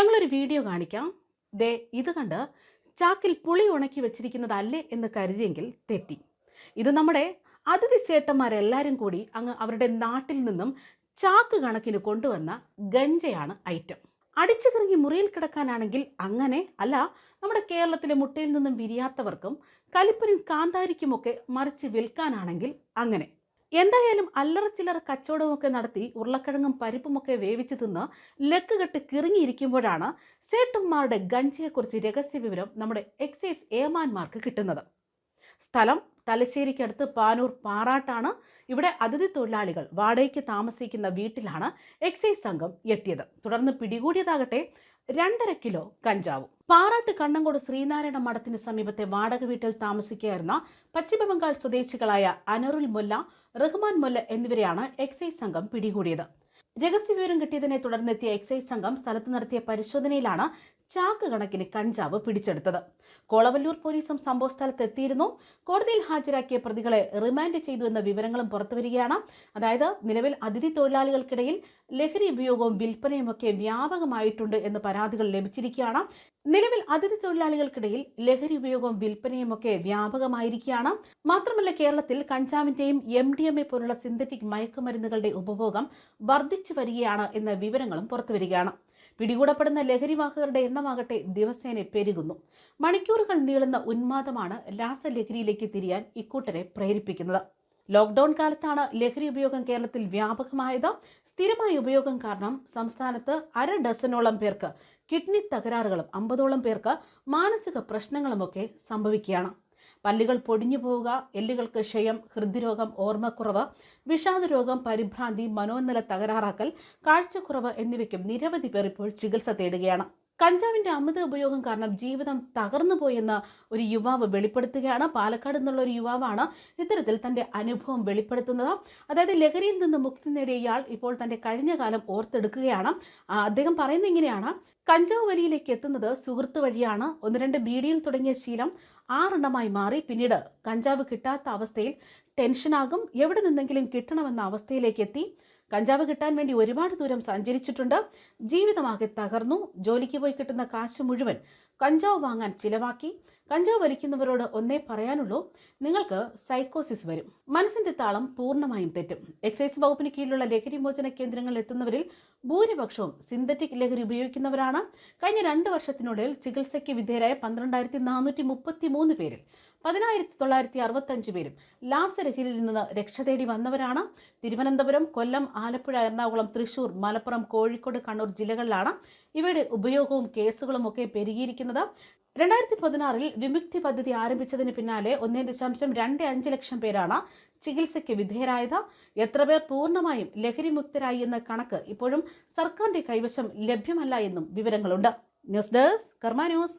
ഞങ്ങളൊരു വീഡിയോ കാണിക്കാം. ദേ ഇത് കണ്ട് ചാക്കിൽ പുളി ഉണക്കി വെച്ചിരിക്കുന്നതല്ലേ എന്ന് കരുതിയെങ്കിൽ തെറ്റി. ഇത് നമ്മുടെ അതിഥി സേട്ടന്മാരെല്ലാവരും കൂടി അങ്ങ് അവരുടെ നാട്ടിൽ നിന്നും ചാക്ക് കണക്കിന് കൊണ്ടുവന്ന ഗഞ്ചയാണ് ഐറ്റം. അടിച്ചു കറങ്ങി മുറിയിൽ കിടക്കാനാണെങ്കിൽ അങ്ങനെ അല്ല നമ്മുടെ കേരളത്തിലെ മുട്ടയിൽ നിന്നും വിരിയാത്തവർക്കും കലിപ്പനും കാന്താരിക്കുമൊക്കെ മറിച്ച് വിൽക്കാനാണെങ്കിൽ അങ്ങനെ. എന്തായാലും അല്ലറ ചില്ലറ കച്ചവടമൊക്കെ നടത്തി ഉരുളക്കിഴങ്ങും പരിപ്പുമൊക്കെ വേവിച്ച് തിന്ന് ലക്ക് കെട്ട് കിറങ്ങിയിരിക്കുമ്പോഴാണ് സേട്ടന്മാരുടെ ഗഞ്ചിയെക്കുറിച്ച് രഹസ്യ വിവരം നമ്മുടെ എക്സൈസ് ഏമാന്മാർക്ക് കിട്ടുന്നത്. സ്ഥലം തലശ്ശേരിക്കടുത്ത് പാനൂർ പാറാട്ടാണ്. ഇവിടെ അതിഥി തൊഴിലാളികൾ വാടകയ്ക്ക് താമസിക്കുന്ന വീട്ടിലാണ് എക്സൈസ് സംഘം എത്തിയത്. തുടർന്ന് പിടികൂടിയതാകട്ടെ രണ്ടര കിലോ കഞ്ചാവും. പാറാട്ട് കണ്ണങ്കോട് ശ്രീനാരായണ മഠത്തിന് സമീപത്തെ വാടക വീട്ടിൽ താമസിക്കുകയായിരുന്ന പശ്ചിമബംഗാൾ സ്വദേശികളായ അനറുൽ മൊല്ല റഹ്മാൻ മൊല്ല എന്നിവരെയാണ് എക്സൈസ് സംഘം പിടികൂടിയത്. രഹസ്യവിവരം കിട്ടിയതിനെ തുടർന്നെത്തിയ എക്സൈസ് സംഘം സ്ഥലത്ത് നടത്തിയ പരിശോധനയിലാണ് ചാക്ക് കണക്കിന് കഞ്ചാവ് പിടിച്ചെടുത്തത്. കോളവല്ലൂർ പോലീസും സംഭവ സ്ഥലത്ത് എത്തിയിരുന്നു കോടതിയിൽ ഹാജരാക്കിയ പ്രതികളെ റിമാൻഡ് ചെയ്തു എന്ന വിവരങ്ങളും പുറത്തുവരികയാണ് അതായത് നിലവിൽ അതിഥി തൊഴിലാളികൾക്കിടയിൽ ലഹരി ഉപയോഗവും വിൽപ്പനയും ഒക്കെ വ്യാപകമായിട്ടുണ്ട് എന്ന് പരാതികൾ ലഭിച്ചിരിക്കുകയാണ്. നിലവിൽ അതിഥി തൊഴിലാളികൾക്കിടയിൽ ലഹരി ഉപയോഗവും വിൽപ്പനയും ഒക്കെ വ്യാപകമായിരിക്കുകയാണ്. മാത്രമല്ല കേരളത്തിൽ കഞ്ചാവിന്റെയും എം ഡി എം എ പോലുള്ള സിന്തറ്റിക് മയക്കുമരുന്നുകളുടെ ഉപഭോഗം വർദ്ധിച്ചു വരികയാണ് എന്ന വിവരങ്ങളും പുറത്തുവരികയാണ്. പിടികൂടപ്പെടുന്ന ലഹരിവാഹകരുടെ എണ്ണമാകട്ടെ ദിവസേന പെരുകുന്നു. മണിക്കൂറുകൾ നീളുന്ന ഉന്മാദമാണ് രാസലഹരിയിലേക്ക് തിരിയാൻ ഇക്കൂട്ടരെ പ്രേരിപ്പിക്കുന്നത്. ലോക്ക്ഡൌൺ കാലത്താണ് ലഹരി ഉപയോഗം കേരളത്തിൽ വ്യാപകമായത്. സ്ഥിരമായ ഉപയോഗം കാരണം സംസ്ഥാനത്ത് അര ഡസനോളം പേർക്ക് കിഡ്നി തകരാറുകളും അമ്പതോളം പേർക്ക് മാനസിക പ്രശ്നങ്ങളുമൊക്കെ സംഭവിക്കുകയാണ്. പല്ലുകൾ പൊടിഞ്ഞു പോവുക എല്ലുകൾക്ക് ക്ഷയം ഹൃദ്രോഗം ഓർമ്മക്കുറവ് വിഷാദരോഗം പരിഭ്രാന്തി മനോനില തകരാറാക്കൽ കാഴ്ചക്കുറവ് എന്നിവയ്ക്കും നിരവധി പേർ ഇപ്പോൾ ചികിത്സ തേടുകയാണ്. കഞ്ചാവിന്റെ അമിത ഉപയോഗം കാരണം ജീവിതം തകർന്നു പോയെന്ന് ഒരു യുവാവ് വെളിപ്പെടുത്തുകയാണ്. പാലക്കാട് നിന്നുള്ള ഒരു യുവാവാണ് ഇത്തരത്തിൽ തന്റെ അനുഭവം വെളിപ്പെടുത്തുന്നത്. അതായത് ലഹരിയിൽ നിന്ന് മുക്തി നേടിയ ഇയാൾ ഇപ്പോൾ തന്റെ കഴിഞ്ഞ കാലം ഓർത്തെടുക്കുകയാണ്. അദ്ദേഹം പറയുന്നത് ഇങ്ങനെയാണ്. കഞ്ചാവ് വലിയിലേക്ക് എത്തുന്നത് സുഹൃത്ത് വഴിയാണ്. ഒന്ന് രണ്ട് ബീഡിയിൽ തുടങ്ങിയ ശീലം ആറെണ്ണമായി മാറി. പിന്നീട് കഞ്ചാവ് കിട്ടാത്ത അവസ്ഥയിൽ ടെൻഷനാകും. എവിടെ നിന്നെങ്കിലും കിട്ടണമെന്ന അവസ്ഥയിലേക്ക് എത്തി. കഞ്ചാവ് കിട്ടാൻ വേണ്ടി ഒരുപാട് ദൂരം സഞ്ചരിച്ചിട്ടുണ്ട്. ജീവിതമാകെ തകർന്നു. ജോലിക്ക് പോയി കിട്ടുന്ന കാശ് മുഴുവൻ കഞ്ചാവ് വാങ്ങാൻ ചിലവാക്കി. കഞ്ചാവ് വലിക്കുന്നവരോട് ഒന്നേ പറയാനുള്ളൂ നിങ്ങൾക്ക് സൈക്കോസിസ് വരും. മനസ്സിന്റെ താളം പൂർണമായും തെറ്റും. എക്സൈസ് വകുപ്പിന് കീഴിലുള്ള ലഹരി മോചന കേന്ദ്രങ്ങളിൽ എത്തുന്നവരിൽ ഭൂരിപക്ഷവും സിന്തറ്റിക് ലഹരി ഉപയോഗിക്കുന്നവരാണ്. കഴിഞ്ഞ രണ്ട് വർഷത്തിനുള്ളിൽ ചികിത്സയ്ക്ക് വിധേയരായ പന്ത്രണ്ടായിരത്തി നാനൂറ്റി മുപ്പത്തി മൂന്ന് പേരിൽ പതിനായിരത്തി തൊള്ളായിരത്തി അറുപത്തഞ്ച് പേരും ലാസലഹരിയിൽ നിന്ന് രക്ഷ തേടി വന്നവരാണ്. തിരുവനന്തപുരം കൊല്ലം ആലപ്പുഴ എറണാകുളം തൃശൂർ മലപ്പുറം കോഴിക്കോട് കണ്ണൂർ ജില്ലകളിലാണ് ഇവയുടെ ഉപയോഗവും കേസുകളും ഒക്കെ പെരുകിയിരിക്കുന്നത്. രണ്ടായിരത്തി പതിനാറിൽ വിമുക്തി പദ്ധതി ആരംഭിച്ചതിന് പിന്നാലെ ഒന്നേ ദശാംശം രണ്ട് അഞ്ച് ലക്ഷം പേരാണ് ചികിത്സയ്ക്ക് വിധേയരായത്. എത്ര പേർ പൂർണമായും ലഹരിമുക്തരായി എന്ന കണക്ക് ഇപ്പോഴും സർക്കാരിന്റെ കൈവശം ലഭ്യമല്ല എന്നും വിവരങ്ങളുണ്ട്. News desk Karma news.